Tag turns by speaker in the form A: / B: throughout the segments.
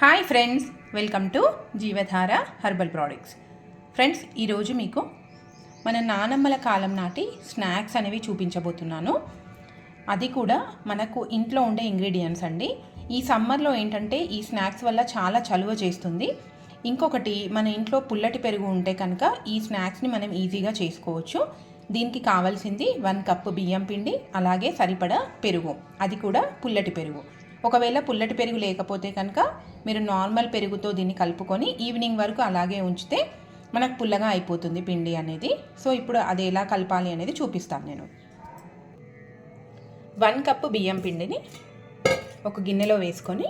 A: Hi friends welcome to Jeevadhara herbal products friends ఈరోజు మీకు మన నానమ్మల కాలం నాటి స్నాక్స్ అనేవి చూపించబోతున్నాను. అది కూడా మనకు ఇంట్లో ఉండే ఇంగ్రీడియంట్స్ అండి. ఈ సమ్మర్లో ఏంటంటే ఈ స్నాక్స్ వల్ల చాలా చలువ చేస్తుంది. ఇంకొకటి మన ఇంట్లో పుల్లటి పెరుగు ఉంటే కనుక ఈ స్నాక్స్ని మనం ఈజీగా చేసుకోవచ్చు. దీనికి కావాల్సింది వన్ కప్పు బియ్యం పిండి అలాగే సరిపడా పెరుగు. అది కూడా పుల్లటి పెరుగు. ఒకవేళ పుల్లటి పెరుగు లేకపోతే కనుక మీరు నార్మల్ పెరుగుతో దీన్ని కలుపుకొని ఈవినింగ్ వరకు అలాగే ఉంచితే మనకు పుల్లగా అయిపోతుంది పిండి అనేది. సో ఇప్పుడు అది ఎలా కలపాలి అనేది చూపిస్తాను నేను. వన్ కప్పు బియ్యం పిండిని ఒక గిన్నెలో వేసుకొని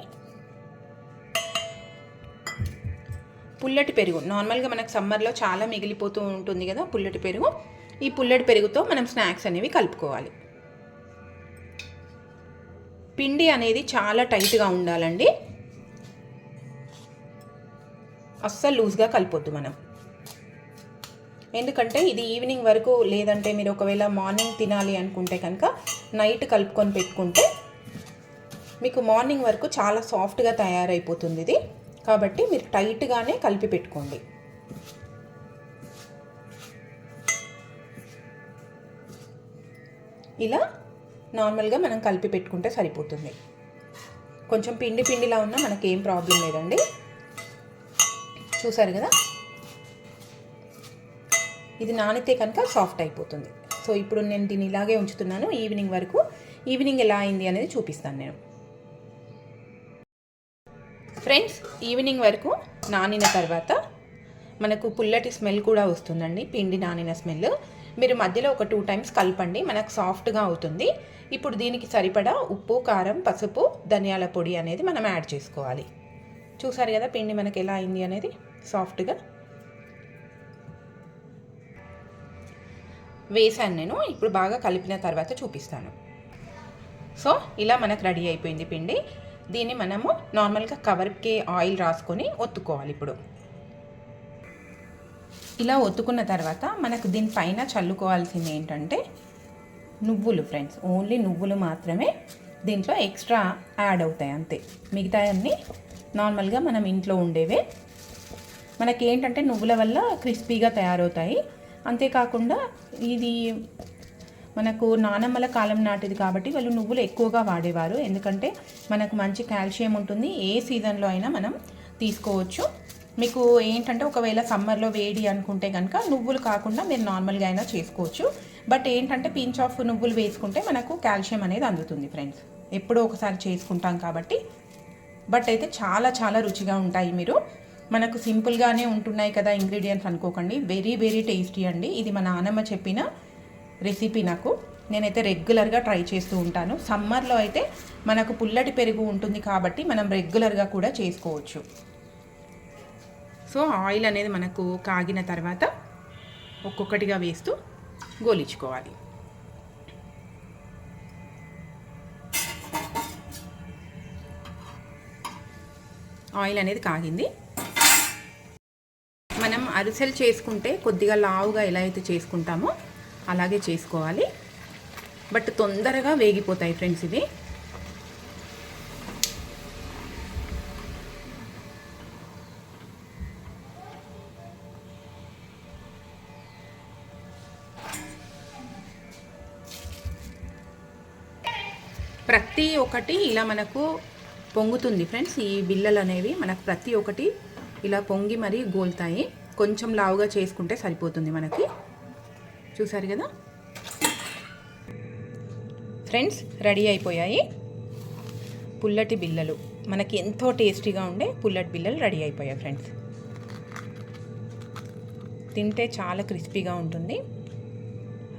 A: పుల్లటి పెరుగు నార్మల్గా మనకు సమ్మర్లో చాలా మిగిలిపోతూ ఉంటుంది కదా పుల్లటి పెరుగు. ఈ పుల్లటి పెరుగుతో మనం స్నాక్స్ అనేవి కలుపుకోవాలి. పిండి అనేది చాలా టైట్గా ఉండాలండి. అస్సలు లూజ్గా కలిపొద్దు మనం. ఎందుకంటే ఇది ఈవినింగ్ వరకు లేదంటే మీరు ఒకవేళ మార్నింగ్ తినాలి అనుకుంటే కనుక నైట్ కలుపుకొని పెట్టుకుంటే మీకు మార్నింగ్ వరకు చాలా సాఫ్ట్గా తయారైపోతుంది ఇది. కాబట్టి మీరు టైట్గానే కలిపి పెట్టుకోండి. ఇలా నార్మల్గా మనం కలిపి పెట్టుకుంటే సరిపోతుంది. కొంచెం పిండి పిండిలా ఉన్నా మనకేం ప్రాబ్లం లేదండి. చూసారు కదా? ఇది నానితే కనుక సాఫ్ట్ అయిపోతుంది. సో ఇప్పుడు నేను దీన్ని ఇలాగే ఉంచుతున్నాను. ఈవినింగ్ వరకు ఈవినింగ్ ఎలా అయింది అనేది చూపిస్తాను నేను. ఫ్రెండ్స్ ఈవినింగ్ వరకు నానిన తర్వాత మనకు పుల్లటి స్మెల్ కూడా వస్తుందండి. పిండి నానిన స్మెల్. మీరు మధ్యలో ఒక టూ టైమ్స్ కలపండి మనకు సాఫ్ట్గా అవుతుంది. ఇప్పుడు దీనికి సరిపడా ఉప్పు కారం పసుపు ధనియాల పొడి అనేది మనం యాడ్ చేసుకోవాలి. చూసారు కదా పిండి మనకి ఎలా అయింది అనేది? సాఫ్ట్గా వేసాను నేను ఇప్పుడు బాగా కలిపిన తర్వాత చూపిస్తాను. సో ఇలా మనకు రెడీ అయిపోయింది పిండి. దీన్ని మనము నార్మల్గా కవర్కి ఆయిల్ రాసుకొని ఒత్తుకోవాలి ఇప్పుడు. ఇలా ఒత్తుకున్న తర్వాత మనకు దీనిపైన చల్లుకోవాల్సింది ఏంటంటే నువ్వులు ఫ్రెండ్స్ ఓన్లీ నువ్వులు మాత్రమే దీంట్లో ఎక్స్ట్రా యాడ్ అవుతాయి అంతే. మిగతా అన్నీ నార్మల్గా మనం ఇంట్లో ఉండేవే. మనకి ఏంటంటే నువ్వుల వల్ల క్రిస్పీగా తయారవుతాయి. అంతేకాకుండా ఇది మనకు నానమ్మల కాలం నాటిది కాబట్టి వాళ్ళు నువ్వులు ఎక్కువగా వాడేవారు. ఎందుకంటే మనకు మంచి కాల్షియం ఉంటుంది. ఏ సీజన్లో అయినా మనం తీసుకోవచ్చు. మీకు ఏంటంటే ఒకవేళ సమ్మర్లో వేడి అనుకుంటే కనుక నువ్వులు కాకుండా మీరు నార్మల్గా అయినా చేసుకోవచ్చు. బట్ ఏంటంటే పించ్ ఆఫ్ నువ్వులు వేసుకుంటే మనకు కాల్షియం అనేది అందుతుంది ఫ్రెండ్స్. ఎప్పుడో ఒకసారి చేసుకుంటాం కాబట్టి. బట్ అయితే చాలా చాలా రుచిగా ఉంటాయి మీరు. మనకు సింపుల్గానే ఉంటున్నాయి కదా ఇంగ్రీడియంట్స్ అనుకోకండి. వెరీ వెరీ టేస్టీ అండి. ఇది మా నాన్నమ్మ చెప్పిన రెసిపీ నాకు. నేనైతే రెగ్యులర్గా ట్రై చేస్తూ ఉంటాను. సమ్మర్లో అయితే మనకు పుల్లటి పెరుగు ఉంటుంది కాబట్టి మనం రెగ్యులర్గా కూడా చేసుకోవచ్చు. సో ఆయిల్ అనేది మనకు కాగిన తర్వాత ఒక్కొక్కటిగా వేస్తూ గోలించుకోవాలి. ఆయిల్ అనేది కాగింది. మనం అరిసెలు చేసుకుంటే కొద్దిగా లావుగా ఎలా అయితే చేసుకుంటామో అలాగే చేసుకోవాలి. బట్ తొందరగా వేగిపోతాయి ఫ్రెండ్స్ ఇది ప్రతి ఒక్కటి ఇలా మనకు పొంగుతుంది ఫ్రెండ్స్. ఈ బిల్లలు అనేవి మనకు ప్రతి ఒక్కటి ఇలా పొంగి మరీ గోల్తాయి. కొంచెం లావుగా చేసుకుంటే సరిపోతుంది మనకి. చూసారు కదా? ఫ్రెండ్స్ రెడీ అయిపోయాయి పుల్లటి బిల్లలు మనకి ఎంతో టేస్టీగా ఉండే పుల్లటి బిల్లలు రెడీ అయిపోయాయి ఫ్రెండ్స్. తింటే చాలా క్రిస్పీగా ఉంటుంది.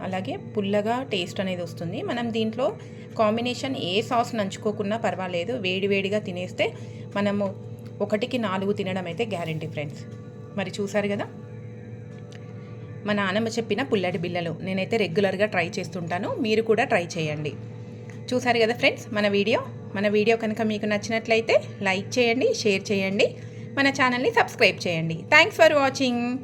A: అలాగే పుల్లగా టేస్ట్ అనేది వస్తుంది. మనం దీంట్లో కాంబినేషన్ ఏ సాస్ నంచుకోకున్నా పర్వాలేదు. వేడివేడిగా తినేస్తే మనము ఒకటికి నాలుగు తినడం అయితే గ్యారంటీ ఫ్రెండ్స్. మరి చూసారు కదా? మా నాన్నమ్మ చెప్పిన పుల్లటి బిల్లలు నేనైతే రెగ్యులర్గా ట్రై చేస్తుంటాను. మీరు కూడా ట్రై చేయండి. చూసారు కదా ఫ్రెండ్స్? మన వీడియో? మన వీడియో కనుక మీకు నచ్చినట్లయితే లైక్ చేయండి షేర్ చేయండి. మన ఛానల్ని సబ్స్క్రైబ్ చేయండి. Thanks for watching.